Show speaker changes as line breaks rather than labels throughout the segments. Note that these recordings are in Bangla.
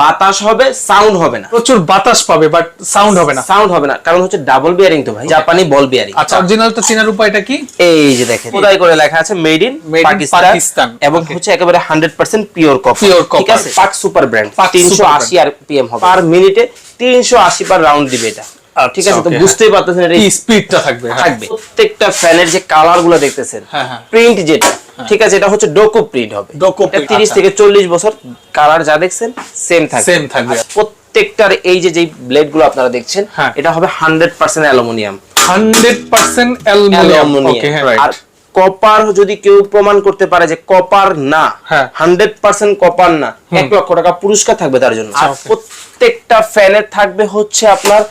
বাতাস হবে সাউন্ড হবে না।
প্রচুর বাতাস পাবে বাট সাউন্ড হবে না।
সাউন্ড হবে না কারণ হচ্ছে ডাবল বিয়ারিং তো ভাই জাপানি বল বিয়ারিং
আচ্ছা অরিজিনাল তো চেনার উপায়টা কি?
এই যে দেখেন খোদাই করে লেখা আছে মেড ইন পাকিস্তান। এবং হচ্ছে একেবারে 100% পিওর কপার
Pure
ঠিক আছে? Pak super brand
Pak super
380 RPM হবে। পার মিনিটে 380 পার রাউন্ড দিবে এটা। ঠিক আছে তো বুঝতেই পারতেছেন এটা
স্পিডটা থাকবে হ্যাঁ।
থাকবে প্রত্যেকটা ফ্যানের যে কালারগুলো দেখতেছেন
হ্যাঁ, হ্যাঁ।
প্রিন্ট যেটা ঠিক আছে এটা হচ্ছে ডোকো প্রিন্ট হবে এটা 30
আচ্ছা।
থেকে 40 বছর কালার যা দেখছেন সেম থাকবে
Same থাকবে।
প্রত্যেকটার এই যে যেই ব্লেডগুলো আপনারা দেখছেন
হ্যাঁ।
এটা হবে 100% অ্যালুমিনিয়াম
100% অ্যালুমিনিয়াম ওকে হ্যাঁ
আর
রাইট
কপার যদি কেউ প্রমাণ করতে পারে যে কপার না
হ্যাঁ।
হান্ড্রেড পার্সেন্ট কপার না এক লক্ষ টাকা পুরস্কার থাকবে তার জন্য আর প্রত্যেকটা ফ্যানের থাকবে হচ্ছে আপনার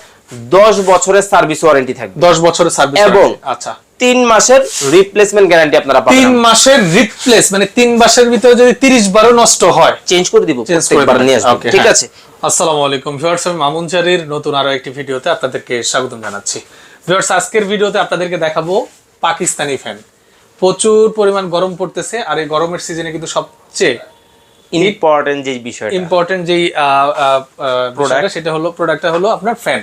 দশ বছরের সার্ভিস ওয়ারেন্টি থাকবে।
10 বছরের সার্ভিস
এবং
আচ্ছা।
তিন মাসের রিপ্লেসমেন্ট গ্যারান্টি আপনারা
তিন মাসের রিপ্লেস মানে তিন মাসের ভিতরে যদি 30 বারও নষ্ট হয়।
চেঞ্জ করে দিব
চেঞ্জ করে
নিয়ে আসবেন। ঠিক
হ্যাঁ।
আছে?
আসসালামু আলাইকুম। ভিউয়ার্স আমি মামুন চারির নতুন আরও একটি ভিডিওতে আপনাদেরকে স্বাগতম জানাচ্ছি। ভিউয়ার্স আজকের ভিডিওতে আপনাদেরকে দেখাবো পাকিস্তানি ফ্যান প্রচুর পরিমাণ গরম পড়তেছে আর এই গরমের সিজনে কিন্তু সবচেয়ে
ইম্পর্টেন্ট যে বিষয়টা।
ইম্পর্টেন্ট যেই প্রোডাক্ট সেটা হলো প্রোডাক্টটা হলো আপনার ফ্যান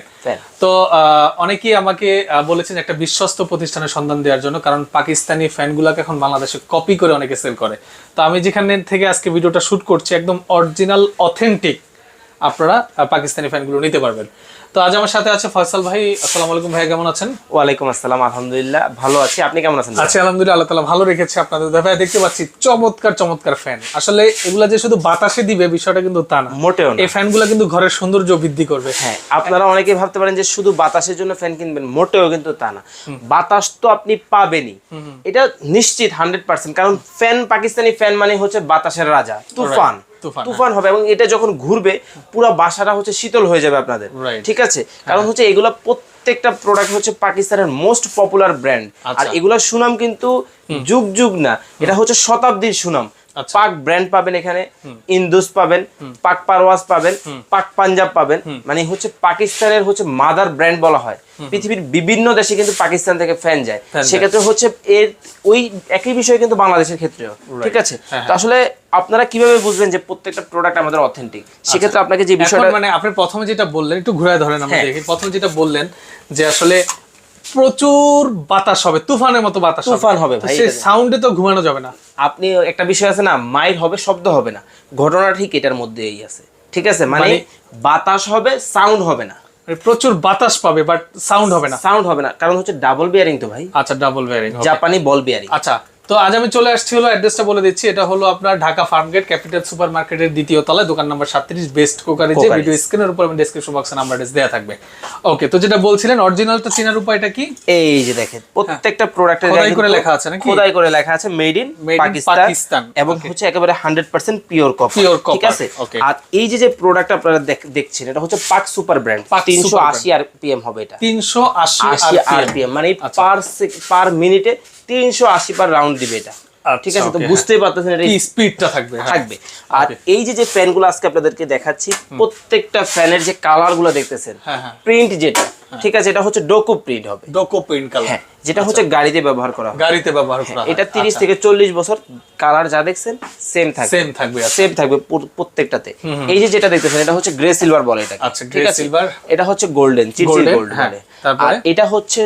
তো আহ, অনেকেই আমাকে বলেছেন একটা বিশ্বস্ত প্রতিষ্ঠানের সন্ধান দেওয়ার জন্য কারণ পাকিস্তানি ফ্যানগুলোকে এখন বাংলাদেশে কপি করে অনেকে সেল করে। তো আমি যেখানে থেকে আজকে ভিডিওটা শুট করছি একদম অরিজিনাল অথেন্টিক আপনারা পাকিস্তানি ফ্যানগুলো নিতে পারবেন। তো আজ আমার সাথে আছে ফয়সাল ভাই। আসসালামু আলাইকুম ভাই কেমন আছেন?
ওয়ালাইকুম আসসালাম আলহামদুলিল্লাহ ভালো আছি। আপনি কেমন আছেন
আচ্ছা আলহামদুলিল্লাহ আল্লাহ তালা ভালো রেখেছে আপনাদের। ভাই দেখতে পাচ্ছি চমৎকার চমৎকার ফ্যান। আসলে এগুলা যে শুধু বাতাসে দিবে বিষয়টা কিন্তু তা না।
মোটেও
এই ফ্যানগুলো কিন্তু ঘরের সৌন্দর্য বৃদ্ধি করবে।
হ্যাঁ আপনারা অনেকেই ভাবতে পারেন যে শুধু বাতাসের জন্য ফ্যান কিনবেন মোটেও কিন্তু তা না। বাতাস তো আপনি পাবেনই। এটা নিশ্চিত হান্ড্রেড পার্সেন্ট। কারণ ফ্যান পাকিস্তানি ফ্যান মানে হচ্ছে বাতাসের রাজা তুফান।
তুফান,
হবে এবং এটা যখন ঘুরবে পুরো বাসাটা হচ্ছে শীতল হয়ে যাবে আপনাদের। ঠিক আছে? কারণ হচ্ছে এগুলা প্রত্যেকটা প্রোডাক্ট হচ্ছে পাকিস্তানের মোস্ট পপুলার ব্র্যান্ড আর
এগুলা
এগুলার সুনাম কিন্তু যুগ যুগ না। এটা হচ্ছে শতাব্দীর সুনাম।
আচ্ছা।
পাক ব্র্যান্ড পাবেন এখানে ইন্দুস পাবেন পাক পারওয়াজ পাবেন পাক পাঞ্জাব পাবেন। মানে হচ্ছে পাকিস্তানের হচ্ছে মাদার ব্র্যান্ড বলা হয়। পৃথিবীর বিভিন্ন দেশে কিন্তু পাকিস্তান থেকে ফ্যান যায়। সেক্ষেত্রে হচ্ছে এর ওই একই বিষয় কিন্তু বাংলাদেশের ক্ষেত্রেও। ঠিক আছে?
হ্যাঁ,
তো আসলে আপনারা কীভাবে বুঝবেন যে প্রত্যেকটা প্রোডাক্ট আমাদের অথেন্টিক সেক্ষেত্রে আপনাকে যে বিষয়টা
মানে আপনি প্রথমে যেটা বললেন একটু ঘুরে ধরেন আমরা
হ্যাঁ।
দেখি। প্রথমে যেটা বললেন যে আসলে প্রচুর বাতাস হবে তুফানের মতো বাতাস
তুফান হবে ভাই,
সাউন্ডে তো ঘুমানো যাবে না।
আপনি একটা বিষয় আছে না মাইল হবে শব্দ হবে না। ঘটনা ঠিক এটার মধ্যেই আছে। ঠিক আছে? মানে
মানে-
বাতাস হবে সাউন্ড হবে না।
মানে প্রচুর বাতাস পাবে বাট সাউন্ড হবে না।
সাউন্ড হবে না কারণ হচ্ছে ডাবল বিয়ারিং তো ভাই।
আচ্ছা ডাবল বিয়ারিং
জাপানি বল বিয়ারিং
আচ্ছা তো আজ আমি চলে আসছি হলো অ্যাড্রেসটা বলে দিচ্ছি। এটা হলো আপনার ঢাকা ফার্মগেট ক্যাপিটাল সুপার মার্কেটের দ্বিতীয় তলায় দোকান নাম্বার সাতত্রিশ বেস্ট কোকারে যে ভিডিও স্ক্রিনের উপর আমি ডেসক্রিপশন বক্সে নাম্বার অ্যাড্রেস দেওয়া থাকবে। ওকে তো যেটা বলছিলেন অরিজিনালটা চেনার উপায়টা কি?
এই যে দেখেন প্রত্যেকটা প্রোডাক্টের
খোদাই করে লেখা আছে নাকি?
খোদাই করে লেখা আছে মেড ইন পাকিস্তান। এবং হচ্ছে একেবারে 100% পিওর কপার
Pure
ঠিক আছে. আর এই যে যে প্রোডাক্ট আপনারা দেখছেন এটা হচ্ছে Pak super brand
Pak super
380 RPM হবে এটা।
তিনশো আশি
80 আরপিএম মানে। পার পার মিনিটে 380 পার রাউন্ড দিবে এটা।
আচ্ছা,
ঠিক আছে তো বুঝতেই পারতেছেন এটা
স্পিডটা থাকবে হ্যাঁ।
থাকবে। আর এই যে যে ফ্যানগুলো আজকে আপনাদেরকে দেখাচ্ছি প্রত্যেকটা ফ্যানের যে কালারগুলো দেখতেছেন
হ্যাঁ, হ্যাঁ।
প্রিন্ট যেটা ঠিক আছে এটা হচ্ছে ডোকো প্রিন্ট হবে।
ডোকো প্রিন্ট কালার
হ্যাঁ যেটা হচ্ছে গাড়িতে ব্যবহার করা
গাড়িতে ব্যবহার করা
এটা 30 থেকে 40 বছর কালার যা দেখছেন সেম থাকবে।
সেম থাকবে আচ্ছা।
সেম থাকবে প্রত্যেকটাতে। এই যে যেটা দেখতেছেন এটা হচ্ছে গ্রে সিলভার বলে এটা
আচ্ছা, grey সিলভার
এটা হচ্ছে গোল্ডেন
Golden,
গোল্ড
হ্যাঁ, তারপরে?
আর এটা হচ্ছে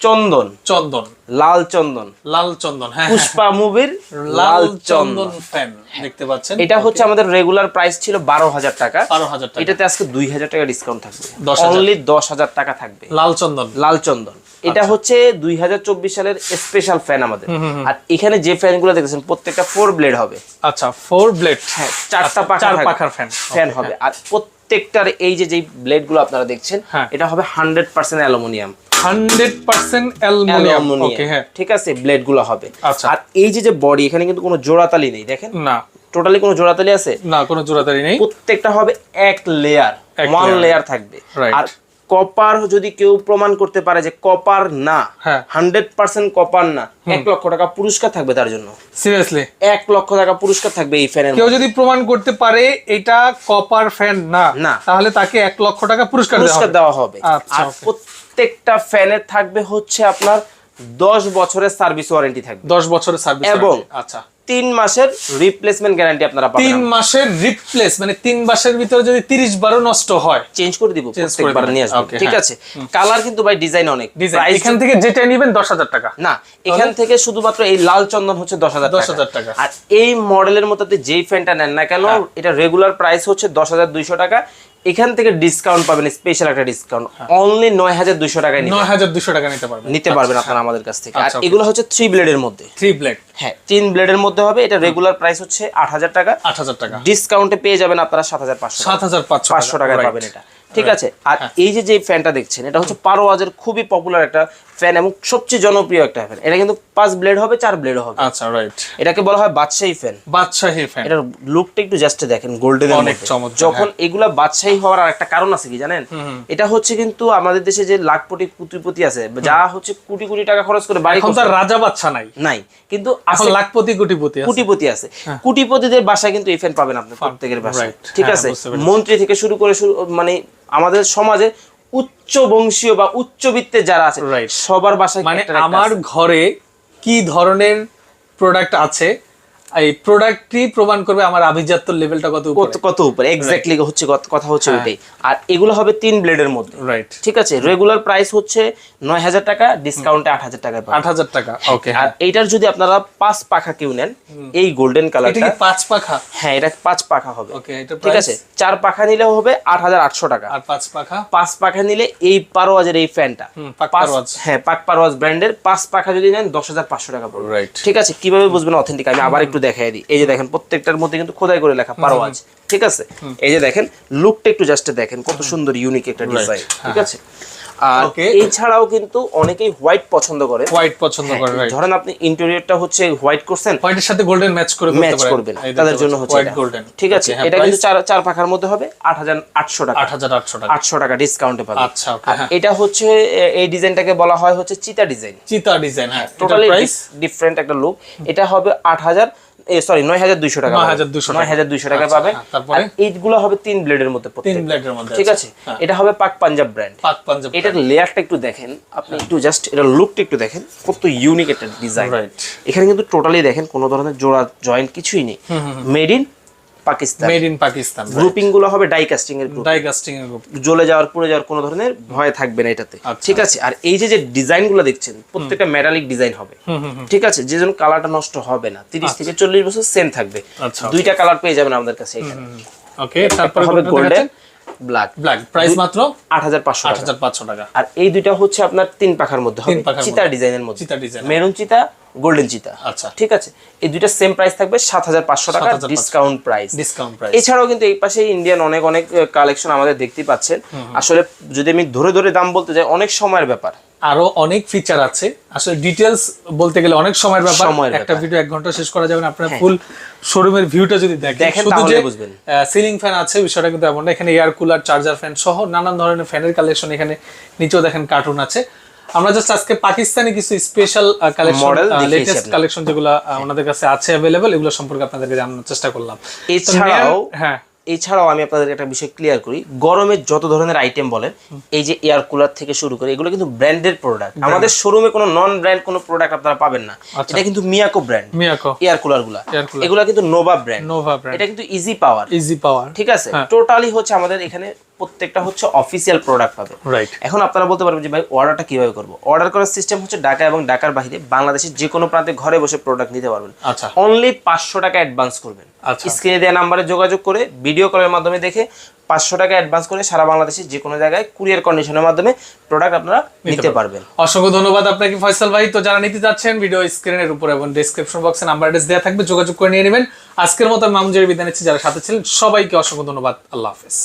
চন্দন।
চন্দন।
লাল চন্দন।
লাল চন্দন হ্যাঁ।
পুষ্পা মুভির
লাল চন্দন ফ্যান দেখতে পাচ্ছেন?
এটা হচ্ছে আমাদের রেগুলার প্রাইস ছিল বারো হাজার টাকা।
বারো হাজার টাকা।
এটাতে আজকে দুই হাজার টাকা ডিসকাউন্ট থাকবে।
10,000
অনলি দশ হাজার টাকা থাকবে।
লাল চন্দন।
লাল চন্দন। এটা হচ্ছে দুই হাজার চব্বিশ সালের স্পেশাল ফ্যান আমাদের। আর এখানে যে ফ্যানগুলো দেখতেছেন প্রত্যেকটা ফোর ব্লেড হবে।
আচ্ছা ফোর ব্লেড
হ্যাঁ চারটা থাকবে।
পাখার ফ্যান
ফ্যান হবে। আর প্রত্যেকটার এই যে যেই ব্লেডগুলো আপনারা দেখছেন
হ্যাঁ।
এটা হবে hundred percent aluminium.
Hundred percent aluminium. Okay হ্যাঁ।
ঠিক আছে ব্লেডগুলো হবে।
আচ্ছা।
আর এই যে যে বডি এখানে কিন্তু কোনো জোড়াতালি নেই দেখেন?
না।
টোটালি কোনো জোড়াতালি আছে?
না কোনো জোড়াতালি নেই।
প্রত্যেকটা হবে এক লেয়ার ওয়ান লেয়ার থাকবে। আর কপার যদি কেউ প্রমাণ করতে পারে যে কপার না
হ্যাঁ।
হান্ড্রেড পার্সেন্ট কপার না এক লক্ষ টাকা পুরস্কার থাকবে তার জন্য।
সিরিয়াসলি
এক লক্ষ টাকা পুরস্কার থাকবে এই ফ্যানের
কেউ যদি প্রমাণ করতে পারে এটা কপার ফ্যান না
না।
তাহলে তাকে এক লক্ষ টাকা পুরস্কার
পুরস্কার দেওয়া হবে।
আচ্ছা,
আর প্রত্যেকটা ফ্যানের থাকবে হচ্ছে আপনার দশ বছরের সার্ভিস ওয়ারেন্টি থাকবে।
দশ বছরের সার্ভিস
এবং
আচ্ছা।
তিন মাসের রিপ্লেসমেন্ট গ্যারান্টি আপনারা
তিন মাসের রিপ্লেস মানে তিন মাসের ভিতরে যদি তিরিশ বারও নষ্ট হয়
চেঞ্জ করে দিব প্রত্যেকবার নিয়ে ঠিক
হ্যাঁ।
আছে? কালার কিন্তু ভাই ডিজাইন অনেক।
এখান থেকে যেটা নেবেন দশ হাজার টাকা।
না এখান থেকে শুধুমাত্র এই লাল চন্দন হচ্ছে দশ হাজার
10,000 টাকা।
আর এই মডেলের আপনি যেই ফ্যানটা নেন না কেন
হ্যাঁ।
এটা রেগুলার প্রাইস হচ্ছে দশ হাজার দুইশো টাকা। এখান থেকে ডিসকাউন্ট পাবেন স্পেশাল একটা ডিসকাউন্ট অনলি নয় হাজার দুইশো টাকায়
নয় হাজার দুশো টাকা নিতে পারবেন।
নিতে পারবেন আপনারা আমাদের কাছ থেকে। আর
আচ্ছা,
এগুলো হচ্ছে থ্রি ব্লেডের মধ্যে।
থ্রি ব্লেড
হ্যাঁ তিন ব্লেডের মধ্যে হবে। এটা রেগুলার প্রাইস হচ্ছে আট হাজার টাকা।
আট হাজার টাকা।
ডিসকাউন্টে পেয়ে যাবেন আপনারা সাত হাজার পাঁচশো
সাত হাজার পাঁচশো
পাঁচশো টাকায় পাবেন এটা। ঠিক আছে? আর এই যে যে ফ্যানটা দেখছেন এটা হচ্ছে পারোয়াজের খুবই পপুলার একটা ফ্যান এবং সবচেয়ে জনপ্রিয় একটা ফ্যান এটা কিন্তু পাঁচ ব্লেড হবে চার ব্লেডও হবে।
আচ্ছা রাইট
এটাকে বলা হয় বাদশাহী ফ্যান
বাদশাহী ফ্যান
এটার লুকটা একটু জাস্ট দেখেন গোল্ডেন
অনেক চমৎকার, হ্যাঁ।
যখন এগুলা বাদশাহী হওয়ার আর একটা কারণ আছে কি জানেন? এটা হচ্ছে কিন্তু আমাদের দেশে যে লাখপতি কুটিপতি আছে যা হচ্ছে কোটি কোটি টাকা খরচ করে বাড়ি
এখন তার রাজা বাচ্চা নাই।
নাই। কিন্তু
এখন লাখপতি কোটিপতি আছে।
কুটিপতি আছে। কোটিপতিদের বাসায় কিন্তু এই ফ্যান পাবেন আপনি প্রত্যেকের বাসায়। ঠিক
হ্যাঁ,
আছে? মন্ত্রী থেকে শুরু করে শুরু মানে আমাদের সমাজে উচ্চ বংশীয় বা উচ্চবিত্তের যারা আছে. সবার বাসায়
মানে আমার ঘরে কি ধরনের প্রোডাক্ট আছে এই প্রোডাক্টটি প্রমাণ করবে আমার আভিজাত্য লেভেলটা কত
কত কত উপরে এক্স্যাক্টলি হচ্ছে কথা হচ্ছে
হ্যাঁ।
ওইটাই। আর এগুলো হবে তিন ব্লেডের মধ্যে।
রাইট
ঠিক আছে? রেগুলার প্রাইস হচ্ছে নয় হাজার টাকা ডিসকাউন্টে আট হাজার টাকায় পাবেন
আট হাজার টাকা ওকে
আর এইটার যদি আপনারা পাঁচ পাখা কেউ নেন এই গোল্ডেন
এটা কি পাঁচ পাখা?
হ্যাঁ এটা পাঁচ পাখা হবে।
ওকে এটা
ঠিক আছে? চার পাখা নিলে হবে আট হাজার আটশো টাকা।
আর পাঁচ পাখা?
পাঁচ পাখা নিলে এই পারোয়াজের এই ফ্যানটা
পাক পারওয়াজ।
হ্যাঁ পাক পারওয়াজ ব্র্যান্ডের পাঁচ পাখা যদি নেন দশ হাজার পাঁচশো টাকা পড়বে।
রাইট
ঠিক আছে? কীভাবে বুঝবেন অথেন্টিক আমি আবার একটু দেখাই দিই। এই যে দেখেন প্রত্যেকটার মধ্যে কিন্তু খোদাই করে লেখা পারওয়াজ ঠিক আছে? এই যে দেখেন লুকটা একটু জাস্ট দেখেন কত সুন্দর ইউনিক একটা ডিজাইন ঠিক আছে? আর. এছাড়াও কিন্তু অনেকেই হোয়াইট পছন্দ করে।
হোয়াইট পছন্দ করে
ধরেন আপনি ইন্টেরিয়রটা হচ্ছে হোয়াইট করছেন
হোয়াইটের সাথে গোল্ডেন ম্যাচ করে
ম্যাচ করবেন তাদের জন্য হচ্ছে
হোয়াইট। গোল্ডেন
ঠিক আছে?
হ্যাঁ,
এটা কিন্তু চার চার পাখার মধ্যে হবে আট হাজার আটশো টাকা।
আট হাজার আটশো টাকা।
আটশো টাকা ডিসকাউন্টে পাবেন।
আচ্ছা ওকে হ্যাঁ।
এটা হচ্ছে এই ডিজাইনটাকে বলা হয় হচ্ছে চিতা ডিজাইন
চিতা ডিজাইন হ্যাঁ
টোটালি ডিফারেন্ট একটা লুক এটা হবে আট হাজার সরি নয় হাজার দুইশো টাকা নয় হাজার দুইশো টাকা।
আচ্ছা,
পাবেন
হ্যাঁ, তারপরে?
এইগুলো হবে তিন ব্লেডের মধ্যে
তিন ব্লেডের মধ্যে
ঠিক আছে?
হ্যাঁ।
এটা হবে পাক পাঞ্জাব ব্র্যান্ড
পাক পাঞ্জাব
এটার লেয়ারটা একটু দেখেন। আপনি একটু জাস্ট এটার লুকটা একটু দেখেন। কত ইউনিক একটা ডিজাইন এখানে কিন্তু টোটালি দেখেন কোনো ধরনের জোড়া জয়েন্ট কিছুই নেই। Made in Pakistan.
Made in Pakistan
গ্রুপিংগুলো হবে ডাই কাস্টিং এর গ্রুপ
ডাই কাস্টিং এর গ্রুপ
জ্বলে যাওয়ার পুড়ে যাওয়ার কোনো ধরনের ভয় থাকবে না এটাতে।
আচ্ছা।
ঠিক আছে? আর এই যে যে ডিজাইনগুলো দেখছেন প্রত্যেকটা মেটালিক ডিজাইন হবে। ঠিক আছে? যে জন্য কালারটা নষ্ট হবে না। তিরিশ থেকে চল্লিশ বছর সেম থাকবে।
আচ্ছা,
দুইটা কালার পেয়ে যাবেন আমাদের কাছে এখানে।
ওকে তারপরে
হবে গোল্ডেন ব্ল্যাক
ব্ল্যাক প্রাইস মাত্র?
আট হাজার পাঁচশো
আট
টাকা। আর এই দুইটা হচ্ছে আপনার তিন পাখার মধ্যে হবে। চিতা ডিজাইনের মধ্যে।
চিতা ডিজাইন
মেরুন চিতা গোল্ডেন চিতা
আচ্ছা।
ঠিক আছে? এই দুইটা সেম প্রাইস থাকবে সাত হাজার পাঁচশো টাকা ডিসকাউন্ট প্রাইস
ডিসকাউন্ট প্রাইস
এছাড়াও কিন্তু এই পাশে ইন্ডিয়ান অনেক অনেক কালেকশন আমাদের দেখতে পাচ্ছেন। আসলে যদি আমি ধরে ধরে দাম বলতে যাই অনেক সময়ের ব্যাপার।
আরও অনেক ফিচার আছে। আসলে ডিটেলস বলতে গেলে অনেক সময়ের ব্যাপার। একটা। ভিডিও এক ঘণ্টা শেষ করা যাবে না। আপনার ফুল শোরুমের ভিউটা যদি দেখেন শুধু যে। সিলিং ফ্যান আছে বিষয়টা কিন্তু এমন না। এখানে এয়ার কুলার চার্জার ফ্যান সহ নানান ধরনের ফ্যানের কালেকশন এখানে নিচেও দেখেন কার্টুন আছে। আমরা জাস্ট আজকে পাকিস্তানি কিছু স্পেশাল কালেকশন লেটেস্ট কালেকশন যেগুলো আহ, ওনাদের কাছে আছে অ্যাভেলেবল এগুলো সম্পর্কে আপনাদেরকে জানানোর চেষ্টা করলাম।
এছাড়াও
হ্যাঁ।
এছাড়াও আমি আপনাদের একটা বিষয় ক্লিয়ার করি। গরমের যত ধরনের আইটেম বলেন এই যে এয়ার কুলার থেকে শুরু করে এগুলো কিন্তু ব্র্যান্ডেড প্রোডাক্ট আমাদের শোরুমে কোনো নন ব্র্যান্ড কোনো প্রোডাক্ট আপনারা পাবেন না।
আচ্ছা।
এটা কিন্তু মিয়াকো ব্র্যান্ড
মিয়াকো
এয়ার কুলারগুলা
Air
এগুলা কিন্তু নোভা ব্র্যান্ড
নোভা ব্র্যান্ড
এটা কিন্তু ইজি পাওয়ার
ইজি পাওয়ার
ঠিক আছে?
হ্যাঁ।
টোটালি হচ্ছে আমাদের এখানে প্রত্যেকটা হচ্ছে অফিসিয়াল প্রোডাক্ট পাবে
রাইট
এখন আপনারা বলতে পারবেন যে ভাই অর্ডারটা কীভাবে করব? অর্ডার করার সিস্টেম হচ্ছে ঢাকা এবং ঢাকার বাইরে বাংলাদেশের যে কোনো প্রান্তে ঘরে বসে প্রোডাক্ট নিতে পারবেন।
আচ্ছা।
অনলি পাঁচশো টাকা অ্যাডভান্স করবেন।
আচ্ছা।
স্ক্রিনে দেওয়া নাম্বারে যোগাযোগ করে ভিডিও কলের মাধ্যমে দেখে পাঁচশো টাকা অ্যাডভান্স করে সারা বাংলাদেশের যে কোনো জায়গায় কুরিয়ার কন্ডিশনের মাধ্যমে প্রোডাক্ট আপনারা নিতে পারবেন।
অসংখ্য ধন্যবাদ আপনাকে ফয়সাল ভাই। তো যারা নিতে যাচ্ছেন ভিডিও স্ক্রিনের উপর এবং ডেসক্রিপশন বক্সে নাম্বার অ্যাড্রেস দেওয়া থাকবে যোগাযোগ করে নিয়ে নেবেন। আজকের মতো আমি মামুন জেরি বিদায় নিচ্ছি। যারা সাথে ছিলেন সবাইকে অসংখ্য ধন্যবাদ। আল্লাহ হাফেজ।